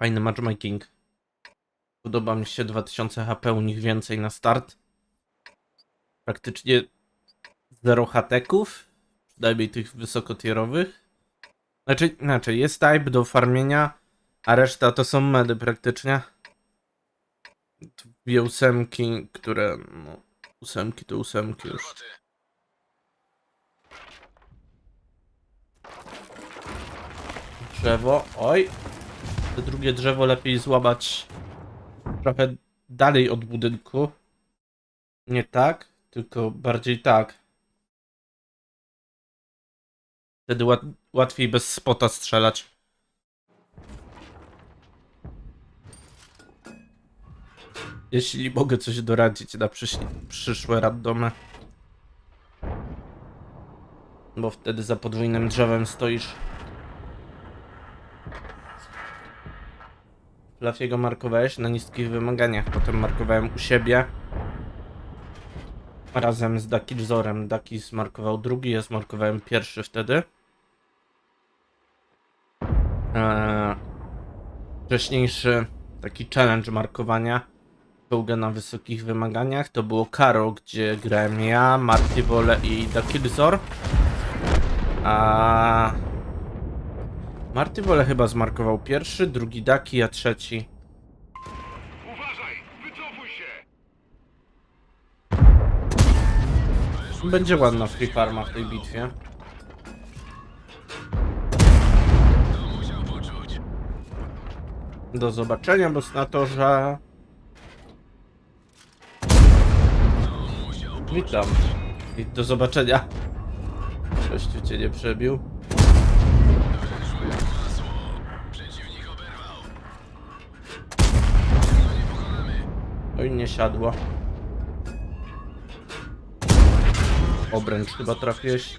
Fajny matchmaking. Podoba mi się 2000 HP u nich więcej na start. Praktycznie zero hateków. Przynajmniej tych wysokotierowych. Znaczy, inaczej, jest type do farmienia, a reszta to są medy praktycznie. Dwie ósemki, które, no, ósemki to ósemki już. Drzewo, oj. To drugie drzewo lepiej złapać trochę dalej od budynku. Nie tak, tylko bardziej tak. Wtedy łat łatwiej bez spota strzelać. Jeśli mogę coś doradzić na przysz przyszłe randomy. Bo wtedy za podwójnym drzewem stoisz. Flafiego markowałeś na niskich wymaganiach, potem markowałem u siebie. Razem z Daki Wzorem. Daki zmarkował drugi, ja zmarkowałem pierwszy wtedy. Eee, wcześniejszy taki challenge markowania czołga na wysokich wymaganiach to było Karo, gdzie grałem ja, Marty Wole i Daki Wzor. A Marty Wole chyba zmarkował pierwszy, drugi Daki, a trzeci Uważaj! Wycofuj się! Będzie ładna free farma w tej bitwie. Do zobaczenia, bo na to, że... Witam. I do zobaczenia. Gościu cię nie przebił. Oj, nie siadło. Obręcz chyba trafiłeś.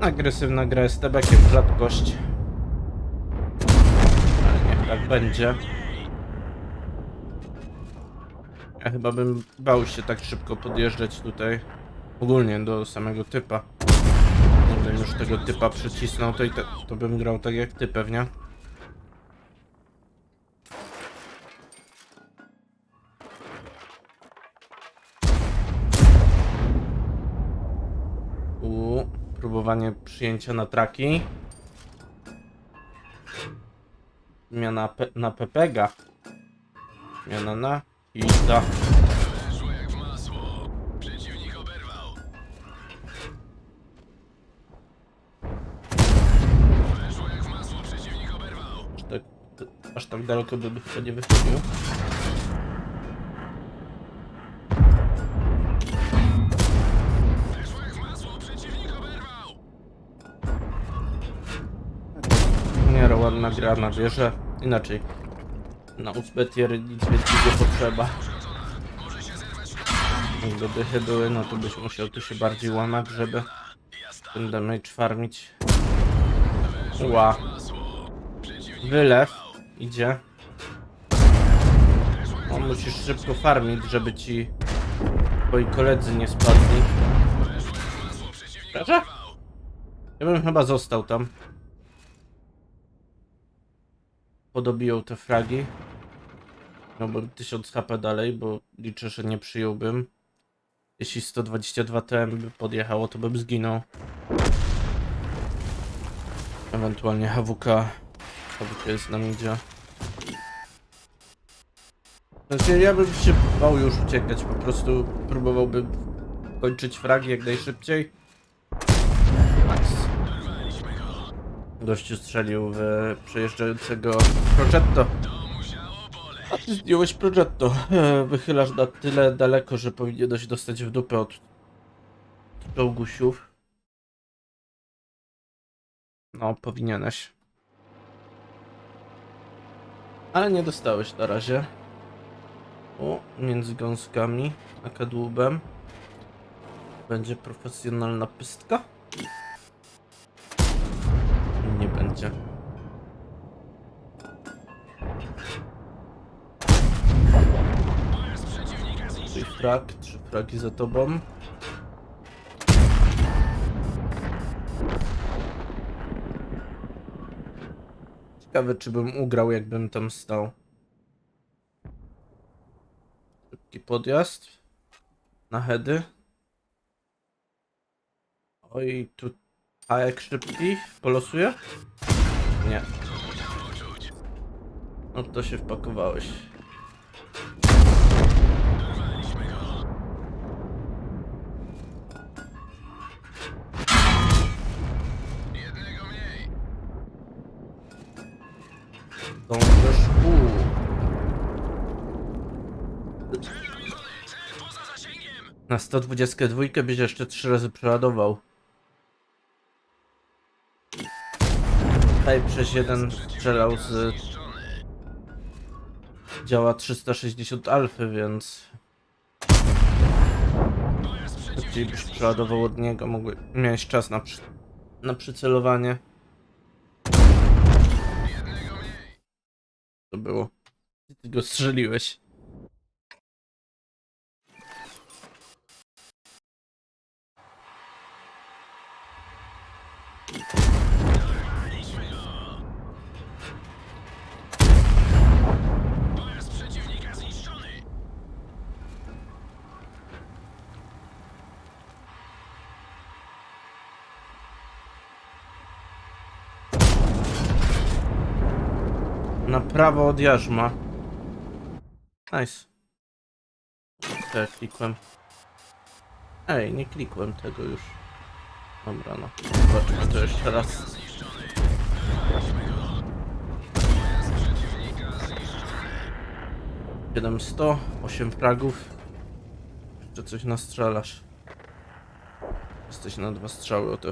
Agresywna gra z tebekiem, rzadkość. Ale niech tak będzie. Ja chyba bym bał się tak szybko podjeżdżać tutaj. Ogólnie do samego typa. Gdybym już tego typa przycisnął, to, i to bym grał tak jak ty pewnie. Próbowanie przyjęcia na traki. Zmiana pe na Pepega. Zmiana na Hita. Aż tak, aż tak daleko bym chyba nie wychodził. Na wieżę. Inaczej. Na uzbetier nic więcej nie potrzeba. Gdyby dychy były, no to byś musiał tu się bardziej łamać, żeby ten damage farmić. Ła. Wylew. Idzie. No, musisz szybko farmić, żeby ci twoi koledzy nie spadli. Proszę? Ja bym chyba został tam. Podobiją te fragi. Miałbym 1000 HP dalej, bo liczę, że nie przyjąłbym. Jeśli 122 TM by podjechało, to bym zginął. Ewentualnie HWK. HWK jest na midzie. Znaczy, ja bym się bał już uciekać, po prostu próbowałbym kończyć fragi jak najszybciej. Gościu strzelił w przejeżdżającego Progetto. A ty zdjąłeś Progetto. Wychylasz na tyle daleko, że powinieneś dostać w dupę od od czołgusiów. No, powinieneś. Ale nie dostałeś na razie. O, między gąskami a kadłubem. Będzie profesjonalna pystka? Będzie. Trzy frag, trzy fragi za tobą. Ciekawe, czy bym ugrał, jakbym tam stał. Szybki podjazd. Na heady. Oj, tu hajek szybki. Polosuje? Nie. No to się wpakowałeś. Uuu. Poza zasięgiem! Na 122 byś jeszcze 3 razy przeładował. Przez jeden strzelał z... Działa 360 alfy, więc... Szybciej byś przeładował od niego, mogły... miałeś czas na, przy... na przycelowanie. To było. Ty go strzeliłeś. Na prawo od jarzma. Nice. Tak, klikłem. Ej, nie klikłem tego już. Dobra, no. Zobaczmy to jeszcze raz. Siedem sto, osiem fragów. Jeszcze coś nastrzelasz. Jesteś na dwa strzały od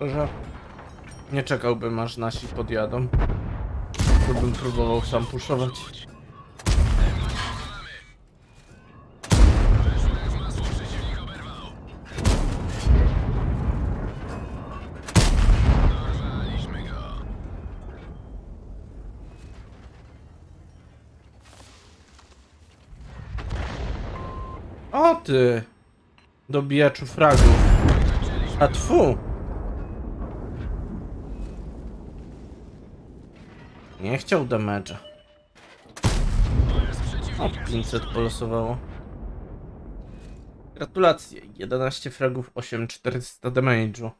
że nie czekałbym aż nasi podjadą. To bym próbował sam puszować. O ty! Dobijaczu fragów. A tfu! Nie chciał damage'a. O, 500 polosowało. Gratulacje, 11 fragów, 8400 damage'u.